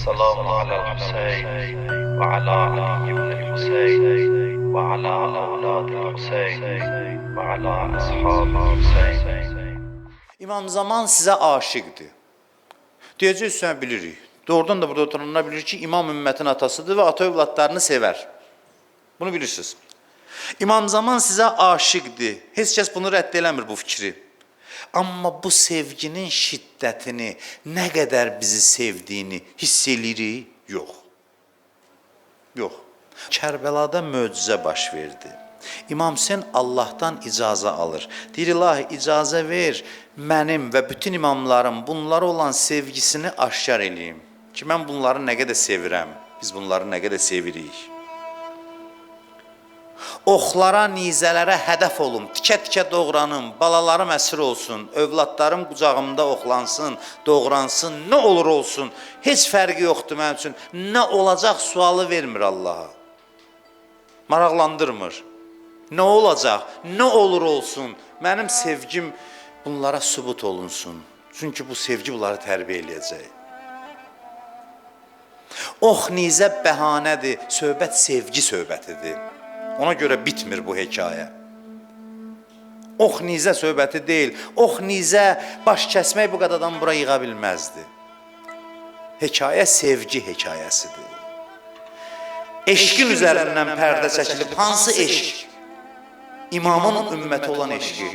السلام على الحسين وعلى علي بن الحسين وعلى أولاد الحسين وعلى أصحاب الحسين İmam Zaman sizə aşiqdir. Deyəcək sən bilirik. Doğrudan da burada oturanlar bilir ki, imam ümmətin atasıdır və ata övladlarını sevər. Bunu bilirsiniz. İmam Zaman sizə aşiqdir. Heç kəs bunu rədd eləmir bu fikri. Amma bu sevginin şiddətini, nə qədər bizi sevdiyini hiss eləyirik? Yox. Yox. Kərbəlada möcüzə baş verdi. İmam Hüseyn Allahdan icazə alır. Deyir ilahi icazə ver mənim və bütün imamların bunlara olan sevgisini aşkar eləyim. Ki mən bunları nə qədər sevirəm. Biz bunları nə qədər sevirik. Oxlara, nizələrə hədəf olum, tikə-tikə doğranım, balalarım əsir olsun, övladlarım qucağımda oxlansın, doğransın, nə olur olsun. Heç fərqi yoxdur mənim üçün. Nə olacaq sualı vermir Allaha. Maraqlandırmır. Nə olacaq? Nə olur olsun? Mənim sevgim bunlara sübut olunsun. Çünki bu sevgi bunları tərbiyə eləyəcək. Ox nizə bəhanədir, söhbət sevgi söhbətidir. Ona görə bitmir bu hekayə. Ox nizə söhbəti deyil. Ox nizə baş kəsmək bu qadadan bura yığa bilməzdi. Hekayə sevgi hekayəsidir. Eşqin üzərindən pərdə çəkilib hansı eşq? İmamın ümməti olan eşqi.